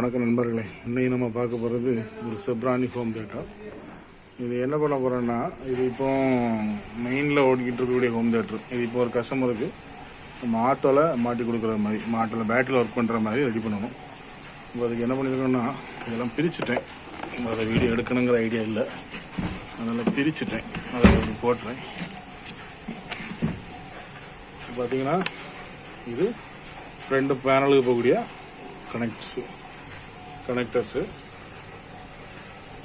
வணக்கம் நண்பர்களே. இன்னைக்கு நம்ம பார்க்க போகிறது ஒரு செப்ரானி ஹோம் தேட்டர் இது என்ன பண்ண போகிறோன்னா இது இப்போ மெயினில் ஓடிக்கிட்டு இருக்கக்கூடிய ஹோம் தேட்டர் இது இப்போ ஒரு கஸ்டமருக்கு நம்ம ஆட்டோவில் மாட்டி கொடுக்குற மாதிரி ஆட்டோவில் பேட்டரியில் ஒர்க் பண்ணுற மாதிரி ரெடி பண்ணணும். இப்போ அதுக்கு என்ன பண்ணியிருக்கோன்னா இதெல்லாம் பிரிச்சுட்டேன். அதை வீடியோ எடுக்கணுங்கிற ஐடியா இல்லை. அதனால் பிரிச்சுட்டேன். அதை அப்படி போட்டுறேன். இப்போ பார்த்தீங்கன்னா இது ரெண்டு பேனலுக்கு போகக்கூடிய கனெக்ட்ஸு கனெக்டர்ஸு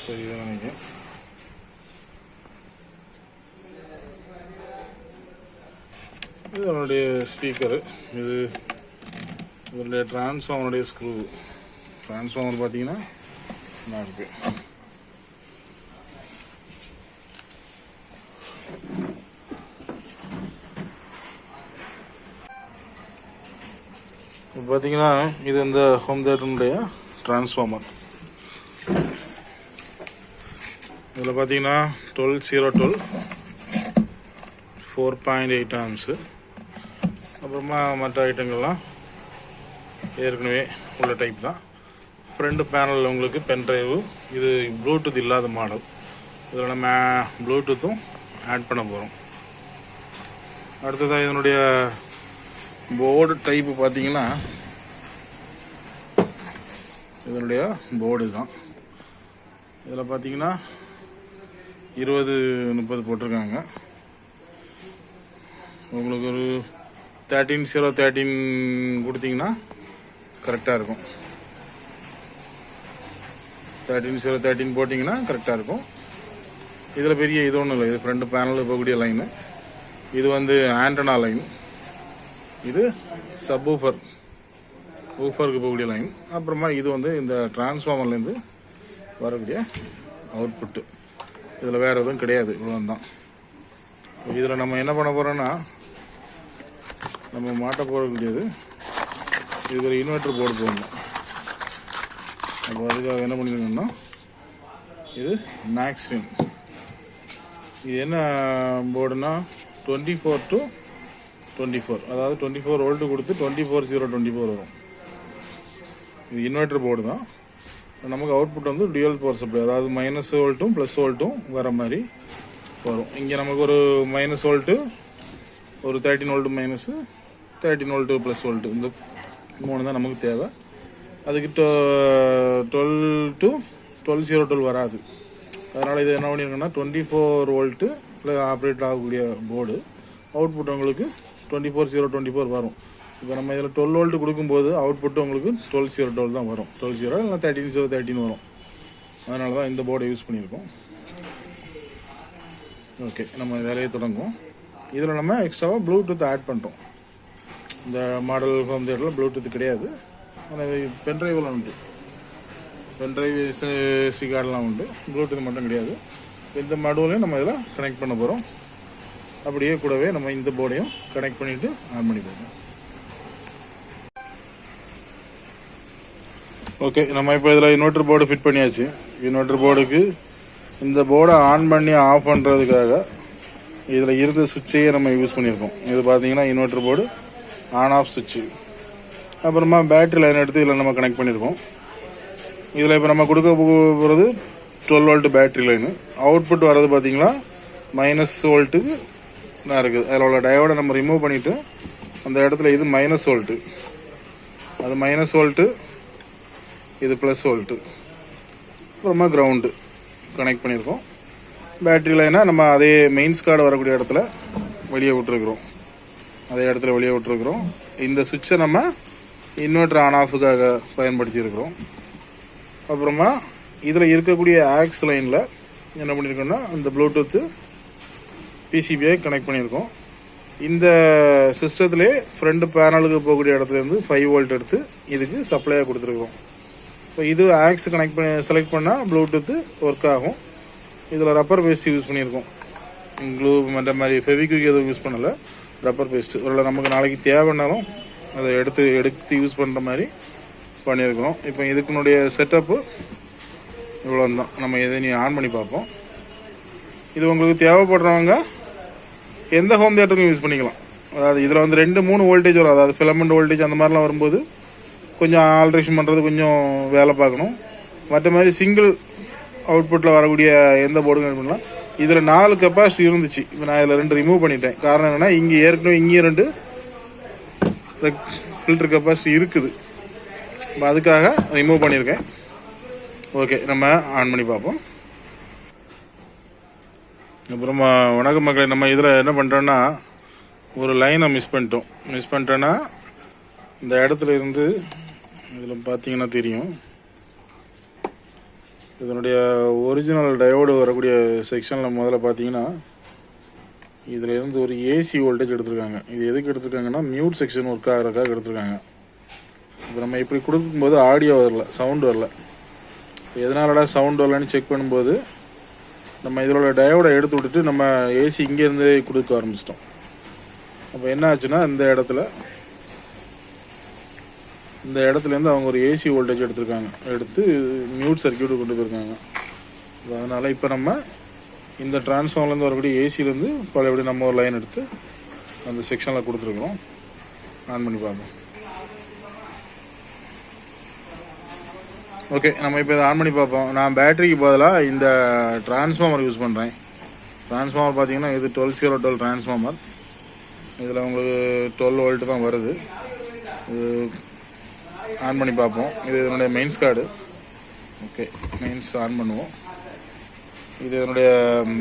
சரி இதை நினைக்கிறேன் இது அதனுடைய ஸ்பீக்கரு இது இதனுடைய டிரான்ஸ்ஃபார்மருடைய ஸ்க்ரூ டிரான்ஸ்ஃபார்மர் பார்த்தீங்கன்னா நல்லா இருக்கு. இப்போ பார்த்தீங்கன்னா இது இந்த ஹோம் தேட்டருடைய டிரான்ஸ்ஃபார்மர் இதில் பார்த்தீங்கன்னா twelve zero twelve four point eight amps அப்புறமா மற்ற ஐட்டங்கள்லாம் ஏற்கனவே உள்ள டைப் தான். ஃப்ரண்ட் பேனலில் உங்களுக்கு பென் டிரைவு இது ப்ளூடூத் இல்லாத மாடல் இதில் நம்ம ப்ளூடூத்தும் ஆட் பண்ண போகிறோம் அடுத்ததாக இதனுடைய போர்டு டைப்பு பார்த்தீங்கன்னா இதனுடைய போர்டு தான் இதில் பார்த்தீங்கன்னா இருபது முப்பது போட்டிருக்காங்க. உங்களுக்கு ஒரு தேர்ட்டீன் ஜீரோ தேர்ட்டீன் கொடுத்தீங்கன்னா கரெக்டாக இருக்கும். தேர்ட்டீன் ஜீரோ தேர்ட்டின் போட்டிங்கன்னா கரெக்டாக இருக்கும். இதில் பெரிய இது ஒன்றும் இல்லை. இது ஃப்ரண்ட் பேனலில் போகக்கூடிய லைனு இது வந்து ஆண்டனா லைன் இது சப் ஊஃபருக்கு போகக்கூடிய லைன் அப்புறமா இது வந்து இந்த டிரான்ஸ்ஃபார்மர்லேருந்து வரக்கூடிய அவுட்புட்டு இதில் வேறு எதுவும் கிடையாது இவ்வளோதான் இதில் நம்ம என்ன பண்ண போகிறோன்னா நம்ம மாட்ட போகக்கூடியது இதில் இன்வெர்டர் போர்டு போகணும் அப்போ அதுக்காக என்ன பண்ணிக்கணும்னா இது மேக்ஸ்வின் இது என்ன போர்டுனா twenty four to twenty four அதாவது டுவெண்ட்டி ஃபோர் ஓல்டு கொடுத்து twenty four zero twenty four வரும். இது இன்வெர்டர் போர்டு தான். நமக்கு அவுட்புட் வந்து டியூவல் பவர் சப்ளை அதாவது மைனஸ் வோல்ட்டும் ப்ளஸ் வோல்ட்டும் வர மாதிரி வரும். இங்கே நமக்கு ஒரு மைனஸ் வோல்ட்டு ஒரு thirteen volt minus thirteen volt plus volt இந்த மூணு தான் நமக்கு தேவை. அதுக்கு twelve to twelve zero twelve வராது. அதனால் இது என்ன பண்ணியிருக்கோன்னா டுவெண்ட்டி ஃபோர் வோல்ட்டு ஆப்ரேட் ஆகக்கூடிய போர்டு அவுட்புட் உங்களுக்கு twenty four zero twenty four வரும். இப்போ நம்ம இதில் டுவெல் வோல்ட் கொடுக்கும்போது அவுட்புட் உங்களுக்கு டுவெல் ஜீரோ டுவெல் தான் வரும். டுவெல் ஜீரோ இல்லை தேர்ட்டின் ஜீரோ தேர்ட்டின் வரும். அதனால தான் இந்த போர்டை யூஸ் பண்ணியிருக்கோம். ஓகே நம்ம வேலையை தொடங்குவோம். இதில் நம்ம எக்ஸ்ட்ராவாக ப்ளூடூத் ஆட் பண்ணுறோம் இந்த மாடல் ஹோம் தியேட்டரில் ப்ளூடூத் கிடையாது. ஆனால் பென்ட்ரைவில் உண்டு. பென்ட்ரைவ் சி கார்டெலாம் உண்டு. ப்ளூடூத் மட்டும் கிடையாது. இந்த மாடலையும் நம்ம இதில் கனெக்ட் பண்ண போகிறோம் அப்படியே கூடவே நம்ம இந்த போர்டையும் கனெக்ட் பண்ணிவிட்டு ஆன் பண்ணி போகிறோம் ஓகே நம்ம இப்போ இதில் இன்வெர்டர் போர்டு ஃபிட் பண்ணியாச்சு. இன்வெர்டர் போர்டுக்கு இந்த போர்டை ஆன் பண்ணி ஆஃப் பண்ணுறதுக்காக இதில் இருந்த சுவிட்சையே நம்ம யூஸ் பண்ணியிருக்கோம். இது பார்த்தீங்கன்னா இன்வெர்டர் போர்டு ஆன் ஆஃப் சுவிட்சு அப்புறமா பேட்டரி லைன் எடுத்து இதில் நம்ம கனெக்ட் பண்ணியிருக்கோம். இதில் இப்போ நம்ம கொடுக்க போகிறது twelve volt battery line output வர்றது பார்த்தீங்களா மைனஸ் வோல்ட்டுக்கு தான் இருக்குது. அதில் உள்ள டயோடை நம்ம ரிமூவ் பண்ணிவிட்டு அந்த இடத்துல இது மைனஸ் வோல்ட்டு அது மைனஸ் வோல்ட்டு இது ப்ளஸ் வோல்ட்டு அப்புறமா கிரவுண்டு கனெக்ட் பண்ணியிருக்கோம். பேட்டரி லைனை நம்ம அதே மெயின்ஸ் கார்டு வரக்கூடிய இடத்துல வெளியே விட்டுருக்குறோம். அதே இடத்துல வெளியே விட்டுருக்குறோம். இந்த சுவிட்சை நம்ம இன்வெர்டர் ஆன் ஆஃபுக்காக பயன்படுத்தியிருக்கிறோம். அப்புறமா இதில் இருக்கக்கூடிய ஆக்ஸ் லைனில் என்ன பண்ணியிருக்கோம்னா இந்த ப்ளூடூத்து பிசிபிஐ கனெக்ட் பண்ணியிருக்கோம். இந்த சிஸ்டத்திலே ஃப்ரண்ட் பேனலுக்கு போகக்கூடிய இடத்துலேருந்து ஃபைவ் வோல்ட் எடுத்து இதுக்கு சப்ளையாக கொடுத்துருக்குறோம். இப்போ இது ஆக்ஸ் கனெக்ட் பண்ணி செலக்ட் பண்ணால் ப்ளூடூத்து ஒர்க் ஆகும். இதில் ரப்பர் பேஸ்ட் யூஸ் பண்ணியிருக்கோம். க்ளூ மற்ற மாதிரி ஃபெவிக்விக் எதுவும் யூஸ் பண்ணலை. ரப்பர் பேஸ்ட்டு ஒரு நமக்கு நாளைக்கு தேவைன்னாலும் அதை எடுத்து எடுத்து யூஸ் பண்ணுற மாதிரி பண்ணியிருக்கிறோம். இப்போ இதுக்குனுடைய செட்டப்பு இவ்வளோ தான் நம்ம இதை நீ ஆன் பண்ணி பார்ப்போம். இது உங்களுக்கு தேவைப்படுறவங்க எந்த ஹோம் தேட்டருக்கும் யூஸ் பண்ணிக்கலாம். அதாவது இதில் வந்து ரெண்டு மூணு வோல்டேஜ் வரும். அதாவது ஃபிலமெண்ட் வோல்டேஜ் அந்த மாதிரிலாம் வரும்போது கொஞ்சம் ஆல்ட்ரேஷன் பண்ணுறது கொஞ்சம் வேலை பார்க்கணும். மற்ற மாதிரி சிங்கிள் அவுட்புட்டில் வரக்கூடிய எந்த போர்டுங்க பண்ணலாம். இதில் நாலு கெப்பாசிட்டி இருந்துச்சு. இப்போ நான் இதில் ரெண்டு ரிமூவ் பண்ணிட்டேன். காரணம் என்னென்னா இங்கே ஏற்கனவே இங்கேயும் ரெண்டு ஃபில்டர் கெப்பாசிட்டி இருக்குது. இப்போ அதுக்காக ரிமூவ் பண்ணியிருக்கேன். ஓகே நம்ம ஆன் பண்ணி பார்ப்போம். அப்புறமா வணக்க மக்களை. நம்ம இதில் என்ன பண்ணுறோன்னா ஒரு லைனை மிஸ் பண்ணிட்டோம். மிஸ் பண்ணிட்டோன்னா இந்த இடத்துல இருந்து இதில் பார்த்தீங்கன்னா தெரியும். இதனுடைய ஒரிஜினல் டயோடு வரக்கூடிய செக்ஷனில் முதல்ல பார்த்தீங்கன்னா இதில் இருந்து ஒரு ஏசி வோல்டேஜ் எடுத்திருக்காங்க. இது எதுக்கு எடுத்திருக்காங்கன்னா மியூட் செக்ஷன் ஒர்க் ஆகிறக்காக எடுத்திருக்காங்க. இப்போ நம்ம இப்படி கொடுக்கும்போது ஆடியோ வரல சவுண்ட் வரல. எதனாலடா சவுண்ட் வரலன்னு செக் பண்ணும்போது நம்ம இதோட டயோடை எடுத்து விட்டுட்டு நம்ம ஏசி இங்கேருந்தே கொடுக்க ஆரம்பிச்சிட்டோம். அப்போ என்ன ஆச்சுன்னா இந்த இடத்துல இந்த இடத்துலேருந்து அவங்க ஒரு ஏசி வோல்டேஜ் எடுத்திருக்காங்க. எடுத்து மியூட் சர்க்கியூட் கொண்டு போயிருக்காங்க. அதனால் இப்போ நம்ம இந்த டிரான்ஸ்ஃபார்ம்லேருந்து வரக்கூடிய ஏசிலேருந்து பழையபடி நம்ம ஒரு லைன் எடுத்து அந்த செக்ஷனில் கொடுத்துருக்குறோம். ஆன் பண்ணி பார்ப்போம். ஓகே நம்ம இப்போ இதை ஆன் பண்ணி பார்ப்போம். நான் பேட்டரிக்கு பதிலாக இந்த டிரான்ஸ்ஃபார்மர் யூஸ் பண்ணுறேன் டிரான்ஸ்ஃபார்மர் பார்த்தீங்கன்னா இது டுவெல் ஜீரோ டுவெல் டிரான்ஸ்ஃபார்மர் இதில் உங்களுக்கு டுவெல் வோல்ட்டு தான் வருது. இது ஆன் பண்ணி பார்ப்போம். இது இதனுடைய mains cord okay mains on பண்ணுவோம். இது இதனுடைய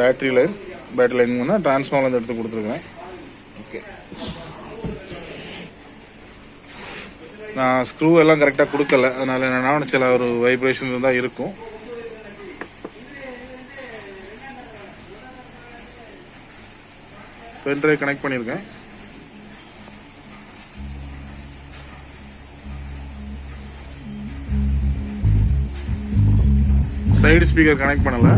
battery line battery line transformer எடுத்து கொடுத்துருக்கேன். ஓகே நான் ஸ்க்ரூ எல்லாம் கரெக்டாக கொடுக்கல. அதனால என்னன்னா சில ஒரு வைப்ரேஷன் இருந்தால் இருக்கும். பென்ட்ரைவ் கனெக்ட் பண்ணியிருக்கேன். சைடு ஸ்பீக்கர் கனெக்ட் பண்ணல.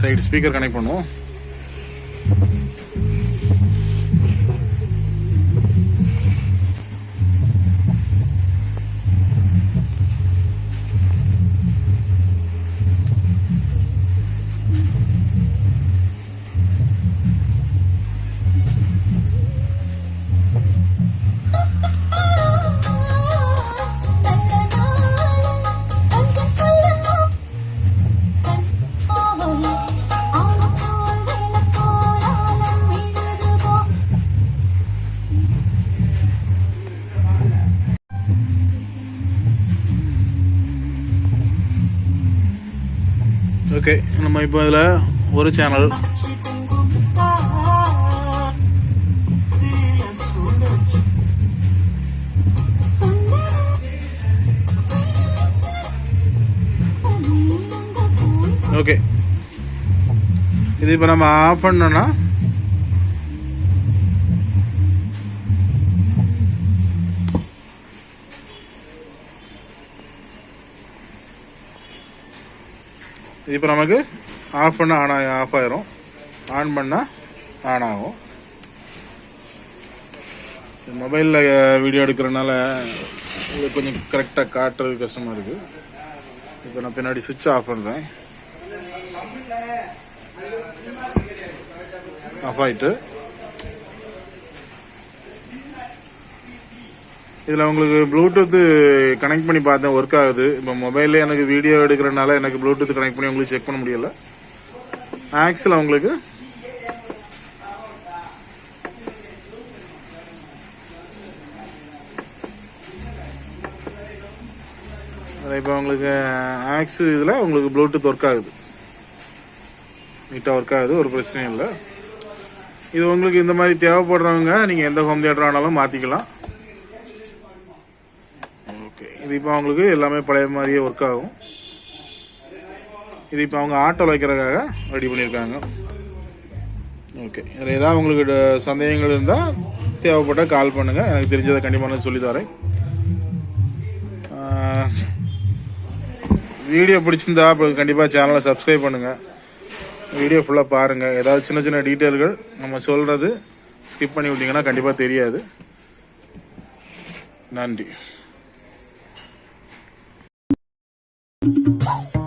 சைடு ஸ்பீக்கர் கனெக்ட் பண்ணுவோம். ஓகே நம்ம இப்போ இதில் ஒரு சேனல் ஓகே இது இப்போ நம்ம ஆஃப் பண்ணோன்னா இப்போ நமக்கு ஆஃப் பண்ணால் ஆன் ஆகி ஆஃப் ஆயிரும். ஆன் பண்ணால் ஆன் ஆகும். மொபைலில் வீடியோ எடுக்கிறனால இது கொஞ்சம் கரெக்டாக காட்டுறது கஷ்டமாக இருக்குது இப்போ நான் பின்னாடி சுவிட்ச் ஆஃப் பண்ணுறேன் ஆஃப் ஆகிட்டு இதில் உங்களுக்கு ப்ளூடூத்து கனெக்ட் பண்ணி பார்த்தேன் ஒர்க் ஆகுது. இப்போ மொபைலில் எனக்கு வீடியோ எடுக்கிறனால எனக்கு ப்ளூடூத் கனெக்ட் பண்ணி உங்களுக்கு செக் பண்ண முடியல. ஆக்ஸில் உங்களுக்கு? இப்போ உங்களுக்கு ஆக்ஸ் இதில் உங்களுக்கு ப்ளூடூத் ஒர்க் ஆகுது. நீட்டாக ஒர்க் ஆகுது ஒரு பிரச்சனையும் இல்லை. இது உங்களுக்கு இந்த மாதிரி தேவைப்படுறவங்க நீங்கள் எந்த ஹோம் தியேட்டர் ஆனாலும் மாற்றிக்கலாம் இது இப்போ அவங்களுக்கு எல்லாமே பழைய மாதிரியே ஒர்க் ஆகும். இது இப்போ அவங்க ஆட்டோவில் வைக்கிறதுக்காக ரெடி பண்ணியிருக்காங்க. ஓகே வேறு ஏதாவது உங்களுக்கு சந்தேகங்கள் இருந்தால் தேவைப்பட்டால் கால் பண்ணுங்கள் எனக்கு தெரிஞ்சதை கண்டிப்பாக நான் சொல்லி தரேன். வீடியோ பிடிச்சிருந்தா கண்டிப்பாக சேனலை சப்ஸ்கிரைப் பண்ணுங்கள் வீடியோ ஃபுல்லாக பாருங்கள் ஏதாவது சின்ன சின்ன டீட்டெயில்கள் நம்ம சொல்கிறது ஸ்கிப் பண்ணி விட்டிங்கன்னா கண்டிப்பாக தெரியாது. நன்றி. Bye.